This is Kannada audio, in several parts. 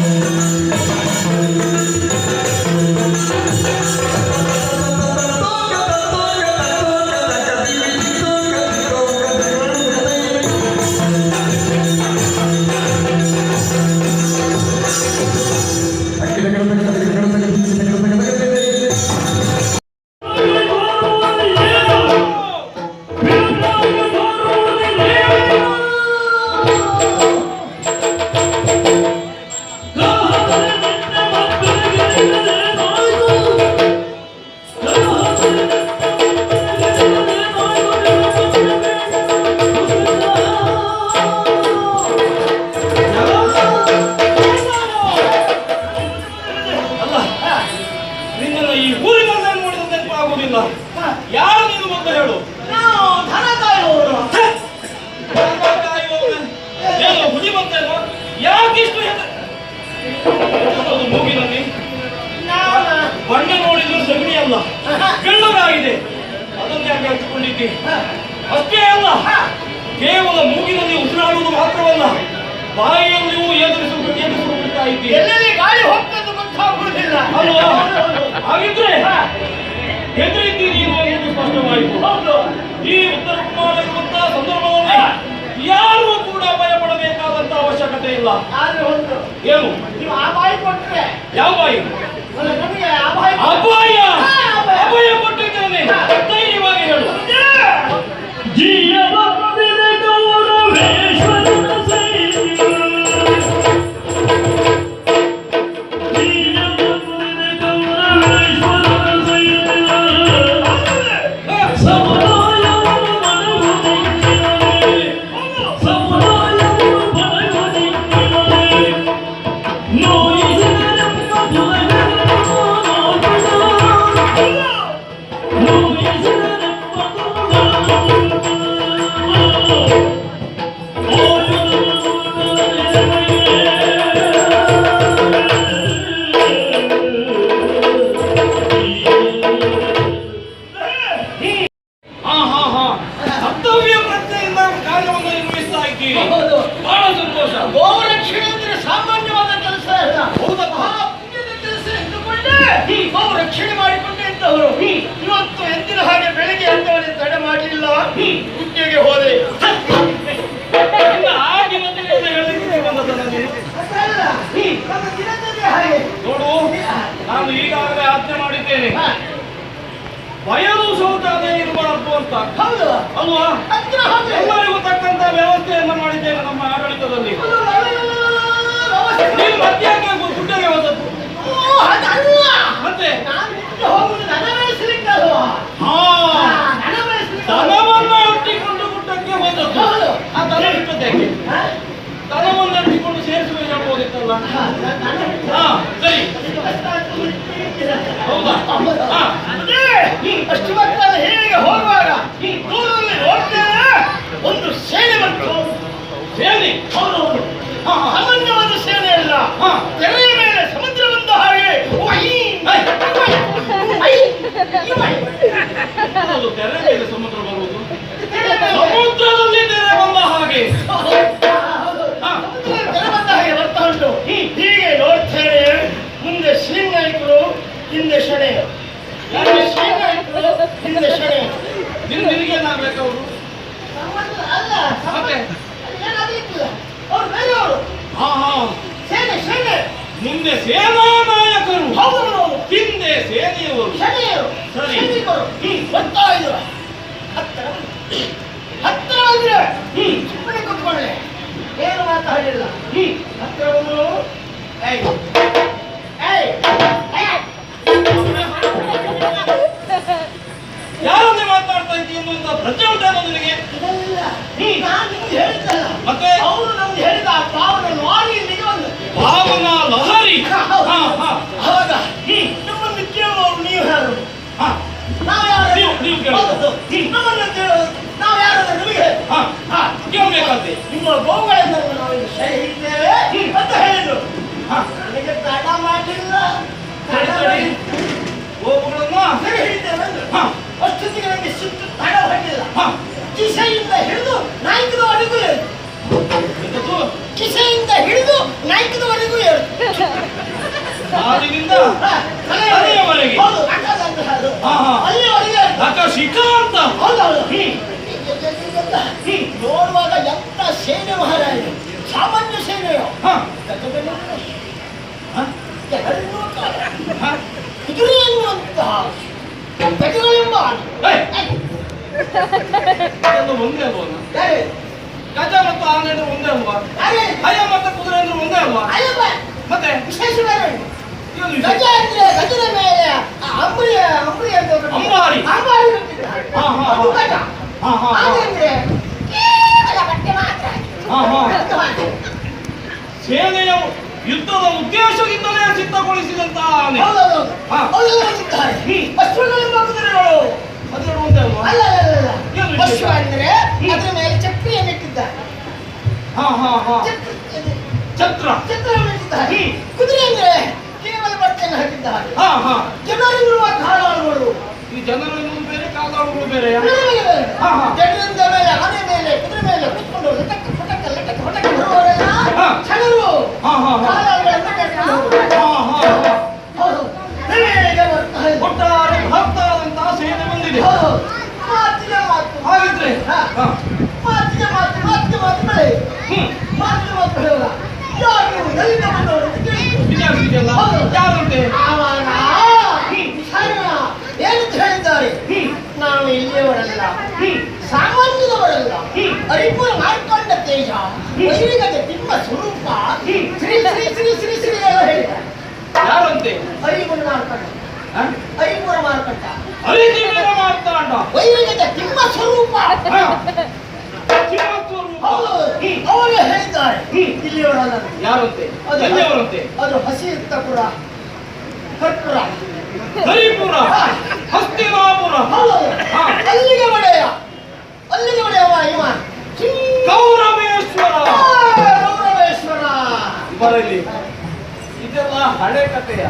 ಅಲ್ಲ ಬೆಳ್ಳಗಾಗಿದೆ ಅದನ್ನೇ ಯಾಕೆ ಹಚ್ಚಿಕೊಂಡಿದ್ದೆ ಅಷ್ಟೇ ಅಲ್ಲ ಕೇವಲ ಮೂಗಿನಲ್ಲಿ ಉಸಿರಾಡುವುದು ಮಾತ್ರವಲ್ಲ ಬಾಯಿಯಲ್ಲಿಯೂ ಎದುರಿಸುವುದು ಎದುರಿಸುತ್ತಾ ಎಲ್ಲೆಲ್ಲಿ ಗಾಳಿ ಹೋಗ್ತದೆ ಗೊತ್ತಾಗುವುದಿಲ್ಲ ಅಲ್ವಾ ಹಾಗಿದ್ರೆ ಹೆದರಿದ್ದೀರಿ ಎಂದು ಸ್ಪಷ್ಟವಾಯಿತು. ಹೌದು. ಈ ಉತ್ತರ ಕುಮಾರನಿರುವಂತಹ ಸಂದರ್ಭದಲ್ಲಿ ಯಾರು ಕೂಡ ಭಯ ಪಡಬೇಕಾದಂತ ಅವಶ್ಯಕತೆ ಇಲ್ಲ. ಆದ್ರೆ ಒಂದು ಏನು? ನೀವು ಆ ಬಾಯಿ ಕೊಟ್ರೆ ಯಾವ ಬಾಯಿ? ನಮಗೆ ಆ ಬಾಯಿ ಅಪಾಯ ಅಪಾಯ. ಅಪಾಯ ಹೌದು ಅಲ್ವಾ ಎಲ್ಲರಿಗೂ ತಕ್ಕಂತ ವ್ಯವಸ್ಥೆಯನ್ನು ಮಾಡಿದ್ದೇನೆ ನಮ್ಮ ಆಡಳಿತದಲ್ಲಿ ನೀನು ಮಧ್ಯಾಹ್ನ ಗುಡ್ಡಗೆ ಹೋದದ್ದು ಮತ್ತೆ ಒಟ್ಟಿಕೊಂಡು ಗುಡ್ಡಕ್ಕೆ ಹೋದದ್ದು ಆ ದನ ಬಿಟ್ಟದ್ದೇಕೆ ಹಾ? ದನವನ್ನು ಒಟ್ಟಿಕೊಂಡು ಸೇರಿಸುವ ಹೇಳ್ಬೋದಿತ್ತಲ್ಲ ಅಷ್ಟು ಮಕ್ಕಳ ಹೇಗೆ ಹೋಗುವಾಗ ದೂರದಲ್ಲಿ ನೋಡ್ತೇನೆ ಒಂದು ಸೇನೆ ಬಂತು ಸೇರಿ ಹೌದು ಸಾಮಾನ್ಯವಾದ ಸೇನೆ ಅಲ್ಲ. ತೆರೆಯ ಮೇಲೆ ಸಮುದ್ರ ಬಂದ ಹಾಗೆ ಮೇಲೆ ಸಮುದ್ರ ಮುಂದೆ ಸೇನಾ ನಾಯಕರು ಹೌದು. ಹೌದು ಸೇನೆಯವರು. ಶನಿಯರು ಸರಿ. ಸೈನಿಕರು. ಬರ್ತಾ ಇದ್ರು ಹತ್ತಿರ. ಹತ್ತಿರ ಬಂದ್ರೆ. ಸುಮ್ಮನೆ ಕೂತ್ಕೊಳ್ಳೆ. ಏನು ಹತ್ತಿರ ಬಂದ್ರು ಏಯ್. ಏಯ್. ಮಾತಾಡ್ತಾ ಇದ್ದೀಯ ಅನ್ನುವಂತ ಪ್ರಜ್ಞೆ ಉಂಟೇನೋ ನಿನಗೆ? ಇದೆಲ್ಲ ನಾನು ನಿಮ್ಗೆ ಹೇಳಿದ್ದಲ್ಲ. ಮತ್ತೆ? ಅವರು ನಮ್ಗೆ ಹೇಳಿದ ಆ ಪಾವನ ನೋಡಿ ಇಲ್ಲಿಗೆ ಪಾವನ ನೀವು- ಯಾರು ನಿಮಗೆ ನಿಮ್ಮ ನಾವು ಹಿಡಿದ್ದೇವೆ ಅಂತ ಹೇಳಿದ್ರು. ನನಗೆ ತಡ ಮಾಡಲಿಲ್ಲ. ಗೋವುಗಳನ್ನ ಸಹಿ ಹಿಡಿದ್ದೇವೆ ಅಷ್ಟೊತ್ತಿಗೆ ನನಗೆ ಸಿಟ್ಟು ತಡ ಹೊರಟಿಲ್ಲ ಕಿಸೆಯಿಂದ ಹಿಡಿದು ನಾಯಕನವರೆಗೂ ಎಂತದ್ದು? ಕಿಸೆಯಿಂದ ಹಿಡಿದು ನಾಯಕದವರೆಗೂ ಹೇಳ್ತೀನಿ ಕಾಲಿನಿಂದ ತಲೆಯವರೆಗೆ. ಹೌದು ನಖದಂತ ಅದು. ಹಾ, ಹಾ. ಅಲ್ಲಿಯವರೆಗೆ ನಕ ಶಿಖಾಂತ ಹೌದು ಹೌದು. ನೋಡುವಾಗ ಎಂತ ಸೇನೆ ಮಹಾರಾಯ ಸಾಮಾನ್ಯ ಸೇನೆಯೋ. ಕುದುರೆ ಎನ್ನುವಂತಹ ಇದೆಲ್ಲ ಒಂದೇ ಅಲ್ವಾ? ಗಜ ಮತ್ತು ಆನೆ ಒಂದೇ ಅಲ್ವಾ? ಹಯ ಮತ್ತು ಕುದುರೆ ಅಂದ್ರೆ ಒಂದೇ ಅಲ್ವಾ? ಮತ್ತೆ? ವಿಶೇಷ. ಗಜ ಗಜದ ಮೇಲೆ ಆ ಅಂಬರಿ ಅಂತ ಒಂದು- ಅಂಬಾರಿ. ಅಂಬಾರಿ. ಹಾ, ಹಾ, ಹಾ. ಅದು ಗಜ. ಹಾ, ಹಾ, ಹಾ. ಆನೆ ಕೇವಲ ಬಟ್ಟೆ ಮಾತ್ರ. ಹಾ, ಹಾ. ಬಟ್ಟೆ ಮಾತ್ರ. ಸೇನೆಯ ಯುದ್ಧದ ಉದ್ದೇಶದಿಂದಲೇ ಸಿದ್ಧಗೊಳಿಸಿದಂತಹ ಆನೆ ಹೌದೌದು. ಹಾ. ಕುದುರೆಗಳು. ಅದೆರಡು ಒಂದೇ ಅಲ್ವಾ ಅಲ್ಲ ಅಲ್ಲ ಅಲ್ಲ, ಅಲ್ಲ ಏನು ವಿಶೇಷ? ಅಶ್ವ ಅಂದ್ರೆ ಅದರ ಮೇಲೆ ಚಕ್ರಿಯನ್ನು ಇಟ್ಟಿದ್ದಾರೆ ಹಾ ಹಾ ಹಾ ಚಕ್ರ ಛತ್ರ ಚಕ್ರವನ್ನು ಇಟ್ಟಿದ್ದಾರೆ ಕುದುರೆ ಅಂದ್ರೆ ಕೇವಲ ಬಟ್ಟೆಯನ್ನು ಹಾಕಿದ್ದಾರೆ ಹಾ ಹಾ ಜನರಿರುವ ಕಾಲಾಳುಗಳು ಈ ಜನರನ್ನು ಬೇರೆ ಕಾದಾಳುಗಳು ಬೇರೆ. ಹಾ, ಹಾ. ಜನರಿಂದ ಮೇಲೆ ಆನೆ ಮೇಲೆ ಕುದುರೆ ಮೇಲೆ ಕುತ್ಕೊಂಡು ಲಟಕ್ ಪಟಕ್ ಲಟಕ್ ಬರುವವರೆಲ್ಲ. ಜನರು ಹಾ ಹಾ ಕಾಲಾಳುಗಳನ್ನು ಹೋಗುವರು. ಇಲ್ಲಿಯವರಲ್ಲ ಸಾಮಾನ್ಯದವರಲ್ಲ. ಹರಿಪುರ ಮಾರ್ಕೊಂಡ ತೇಜ. ವೈರಿಗದ ತಿಮ್ಮ ಸ್ವರೂಪ. ಶ್ರೀ ಶ್ರೀ ಶ್ರೀ ಶ್ರೀ ಶ್ರೀ ಎಲ್ಲ ಹೇಳಿದ್ದಾರೆ. ಯಾರಂತೆ? ಹರಿಪುರ ಮಾರ್ಕೊಂಡ? ಹರಿಪುರ ಮಾರ್ಕೊಂಡ ಹರಿದೇವರ ಮಾರ್ತಾಂಡ ವೈರಿಗದ ತಿಮ್ಮ ಸ್ವರೂಪ. ಅವರು ಹೇಳಿದ್ದಾರೆ. ಇಲ್ಲಿಯವರಲ್ಲ ಯಾರಂತೆ? ಅದು ಎಲ್ಲಿಯವರಂತೆ? ಅದು ಕೂಡ ಕರ್ಪುರ. ಹರಿಪುರ. ಹಸ್ತಿನಾಪುರ ಹೌದು ಹಾ. ಅಲ್ಲಿಗೆ ಒಡೆಯ ಅಲ್ಲಿಗೆ ಒಡೆಯವ ಇವ ಕೌರವೇಶ್ವರ ಗೌರವೇಶ್ವರ ಬರಲಿ ಇದೆಲ್ಲ ಹಳೆ ಕಥೆಯ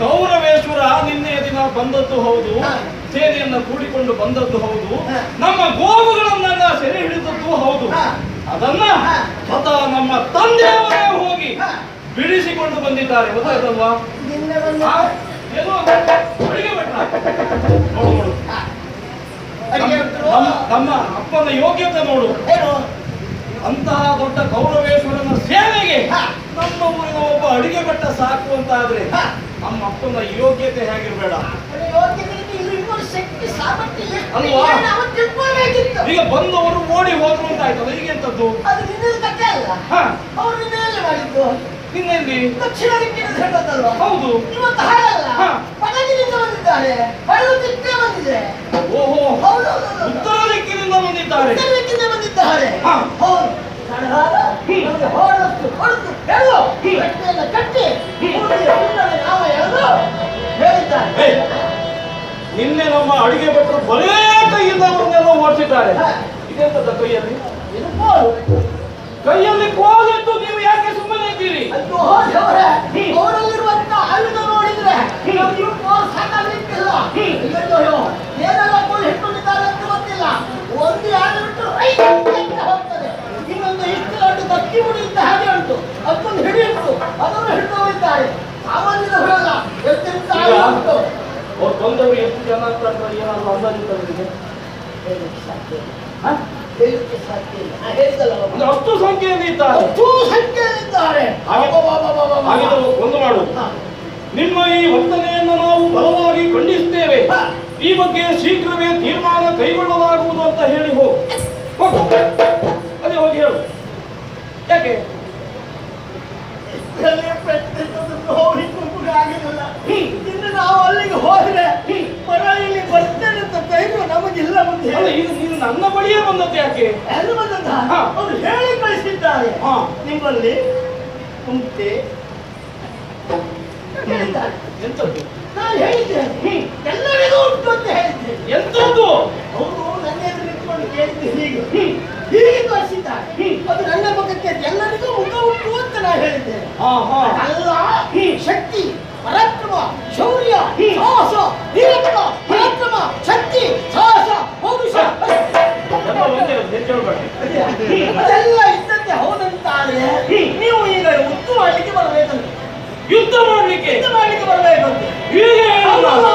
ಗೌರವೇಶ್ವರ ನಿನ್ನೆಯ ದಿನ ಬಂದದ್ದು ಹೌದು ಹಾ. ಸೇನೆಯನ್ನ ಕೂಡಿಕೊಂಡು ಬಂದದ್ದು ಹೌದು ಹಾ. ನಮ್ಮ ಗೋವುಗಳನ್ನೆಲ್ಲ ಸೆರೆ ಹಿಡಿದದ್ದು ಹೌದು ಹಾ. ಅದನ್ನ ಹಾ. ಸ್ವತಃ ನಮ್ಮ ತಂದೆಯವರೇ ಹೋಗಿ ಹಾ. ಬಿಡಿಸಿಕೊಂಡು ಬಂದಿದ್ದಾರೆ ಗೊತ್ತಾಯ್ತಲ್ವಾ ನಿನ್ನೆ ಬಂದ ಆ, ಏನೋ ನಮ್ಮ- ಅಪ್ಪನ ಯೋಗ್ಯತೆ ನೋಡು. ಅಂತಹ ದೊಡ್ಡ ಗೌರವೇಶ್ವರನ ಸೇವೆಗೆ ನಮ್ಮ ಊರಿನ ಒಬ್ಬ ಅಡಿಗೆ ಭಟ್ಟ ಸಾಕು ಅಂತ ಆದ್ರೆ ನಮ್ಮ ಅಪ್ಪನ ಯೋಗ್ಯತೆ ಹೇಗಿರ್ಬೇಡ? ಈಗ ಬಂದವರು ಓಡಿ ಹೋದ್ರು ಅಂತ ಆಯ್ತಲ್ಲ ಈಗ ಎಂತದ್ದು? ನಿನ್ನೆಲ್ಲಿ ಹೌದು. ಇವತ್ತು ಹಾಗಲ್ಲ ಬಂದಿದ್ದಾರೆ. ಬಂದಿದೆ. ಓಹೋ. ಹೌದು. ಉತ್ತರ ದಿಕ್ಕಿನಿಂದ ಬಂದಿದ್ದಾರೆ. ಉತ್ತರ ದಿಕ್ಕಿಂದ ಬಂದಿದ್ದಾರೆ. ಹಾ. ಹೌದು. ಕಡಗಾಲ, ನಮಗೆ ಹೊರಡಷ್ಟು ಹೊರತು ಎಳೆದು ಕಟ್ಟಿಯನ್ನು ಕಟ್ಟಿ ಭೂಮಿಯ ಸುಂದರ ನಾಮ ಎಳೆದು ಹೇಳಿದ್ದಾರೆ. ಏಯ್, ನಿನ್ನೆ ನಮ್ಮ ಅಡುಗೆ ಭಟ್ರು ಬಲೇ ಕೈಯಿಂದ ಅವ್ರನ್ನೆಲ್ಲ ಓಡಿಸಿದ್ದಾರೆ. ಇದೆಂತದ ಕೈಯಲ್ಲಿ? ಇದು ಕೋಲು. ಕೈಯಲ್ಲಿ ನೀವು ಯಾಕೆ ಸುಮ್ಮನೆ ಇದ್ದೀರಿ? ಅಯ್ಯೋ ಅವರಲ್ಲಿರುವಂತ ಆಯುಧ ನೋಡಿದ್ರೆ ನಮ್ಗೆ ಕೋಲು ಅಯ್ಯಯ್ಯೋ, ಏನೆಲ್ಲ ಕೋಲು ಇಟ್ಕೊಂಡಿದ್ದಾರೆ ಅಂತ ಗೊತ್ತಿಲ್ಲ. ಒಂದು ಯಾರು ಬಿಟ್ಟು ಹೋಗ್ತದೆ. ಇನ್ನೊಂದು ಇಷ್ಟು ದೊಡ್ಡ ದಕ್ಕಿ ಹಾಗೆ ಉಂಟು. ಅದೊಂದು ಹಿಡಿ ಉಂಟು. ಅದನ್ನು ಹಿಡಿದು ಹೋಗಿದ್ದಾರೆ. ಉಂಟು. ಬಂದವರು ಎಷ್ಟು ಜನ ಅಂತ ಏನಾದ್ರು ಅಂದಾಜು ತಗೊಂಡಿದೆ ಹೇಳಲಿಕ್ಕೆ ಸಾಧ್ಯ? ಹೇಳಲಿಕ್ಕೆ ಸಾಧ್ಯ ಇಲ್ಲ. ಹತ್ತು ಸಂಖ್ಯೆಯಲ್ಲಿ ಇದ್ದಾರೆ. ಅಷ್ಟೂ ಅಬ್ಬಬ್ಬಬ್ಬಬ್ಬಬ್ಬ. ಒಂದು ಮಾಡು. ನಿಮ್ಮ ಈ ವರ್ತನೆಯನ್ನು ನಾವು ಬಲವಾಗಿ ಖಂಡಿಸುತ್ತೇವೆ. ಈ ಬಗ್ಗೆ ಶೀಘ್ರವೇ ತೀರ್ಮಾನ ಕೈಗೊಳ್ಳಲಾಗುವುದು ಅಂತ ಹೇಳಿ ಹೋಗು ಅದೇ ಹೋಗಿ ಹೇಳು. ಯಾಕೆ. ಇನ್ನು ನಾವು ಅಲ್ಲಿಗೆ ಹೋದ್ರೆ ಮರಳಿಲಿ ಬರ್ತೇನೆ ಅಂತ ಧೈರ್ಯ ನಮಗಿಲ್ಲ ಮುಂದೆ ಈಗ ನೀನು ನನ್ನ ಬಳಿಯೇ ಬಂದದ್ದು ಯಾಕೆ? ಎಲ್ಲ ಬಂದಂತ. ಅವರು ಹೇಳಿ ಕಳಿಸಿದ್ದಾರೆ. ನಿಮ್ಮಲ್ಲಿ ಕುಂತೆ. ಎಂತದ್ದು? ಎಲ್ಲರಿಗೂ ಉಂಟು ಅಂತ ಹೇಳಿದ್ದೇನೆ ಎಂತದ್ದು? ಅವರು ನನ್ನ ಎದುರು ನಿಂತ್ಕೊಂಡು ಕೇಳಿದ್ದು ಹೀಗೆ. ಹೀಗೆ ತೋರಿಸಿದ್ದಾರೆ. ಅದು ನನ್ನ ಮುಖಕ್ಕೆ ಎಲ್ಲರಿಗೂ ಮುಖ ಉಂಟು ಅಂತ ನಾನು ಹೇಳಿದ್ದೇನೆ ಅಲ್ಲ ಶಕ್ತಿ ಪರಾಕ್ರಮ ಶೌರ್ಯ ಸಾಹಸ ವೀರತ್ವ ಪರಾಕ್ರಮ ಶಕ್ತಿ ಸಾಹಸ ಪೌರುಷ ಅದೆಲ್ಲ ಹೌದಂತಾದ್ರೆ ನೀವು ಈಗ ಉತ್ತರ ಮಾಡ್ಲಿಕ್ಕೆ ಯುದ್ಧ ಮಾಡ್ಲಿಕ್ಕೆ? ಬರ್ಬೇಕಂತೆ ಮಾಡಲಿಕ್ಕೆ ಹೇಳುವ. ಹೌದು. 何?